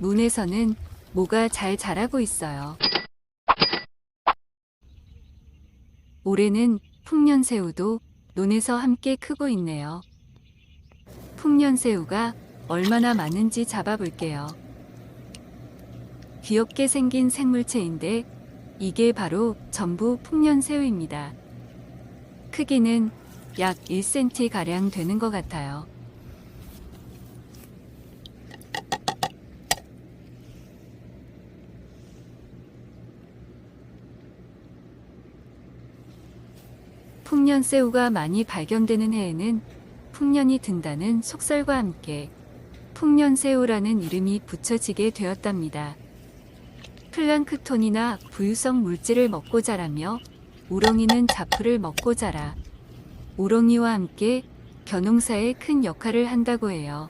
논에서는 모가 잘 자라고 있어요. 올해는 풍년새우도 논에서 함께 크고 있네요. 풍년새우가 얼마나 많은지 잡아볼게요. 귀엽게 생긴 생물체인데 이게 바로 전부 풍년새우입니다. 크기는 약 1cm 가량 되는 것 같아요. 풍년새우가 많이 발견되는 해에는 풍년이 든다는 속설과 함께 풍년새우라는 이름이 붙여지게 되었답니다. 플랑크톤이나 부유성 물질을 먹고 자라며 우렁이는 잡풀을 먹고 자라 우렁이와 함께 겨농사에 큰 역할을 한다고 해요.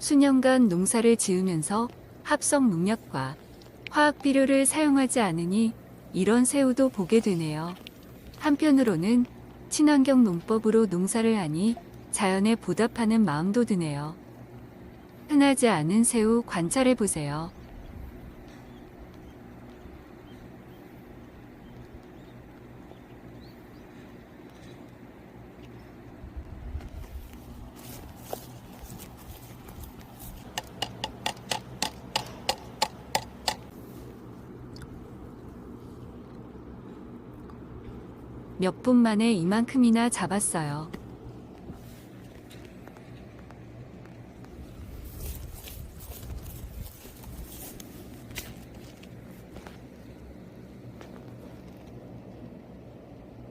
수년간 농사를 지으면서 합성 농약과 화학 비료를 사용하지 않으니 이런 새우도 보게 되네요. 한편으로는 친환경 농법으로 농사를 하니 자연에 보답하는 마음도 드네요. 흔하지 않은 새우 관찰해 보세요. 몇 분 만에 이만큼이나 잡았어요.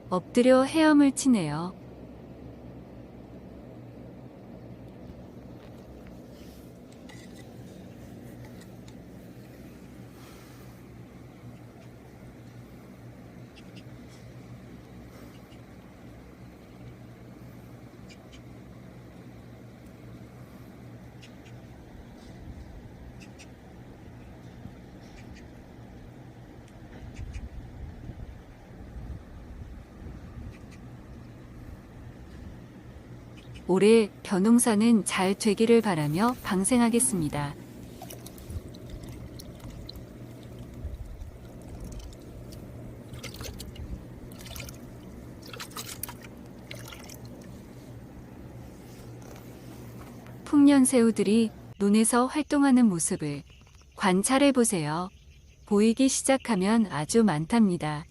엎드려 헤엄을 치네요. 올해 벼농사는 잘 되기를 바라며 방생하겠습니다. 풍년새우들이 논에서 활동하는 모습을 관찰해 보세요. 보이기 시작하면 아주 많답니다.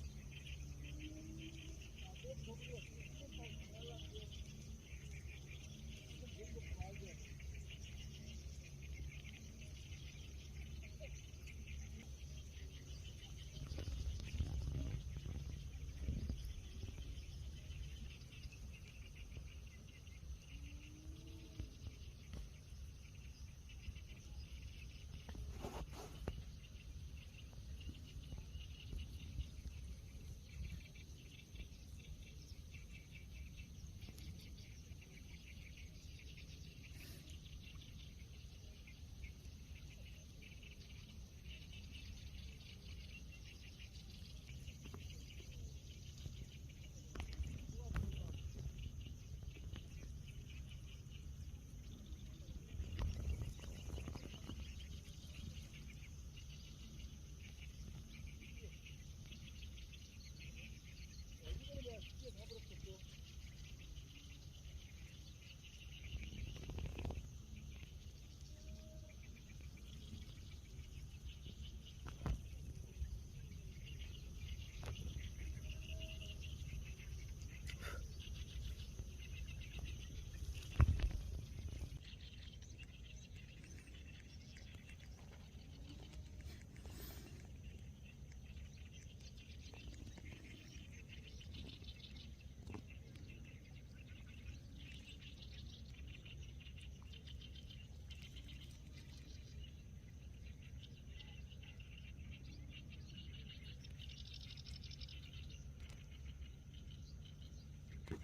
Good.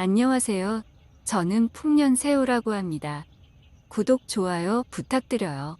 안녕하세요. 저는 풍년새우라고 합니다. 구독, 좋아요 부탁드려요.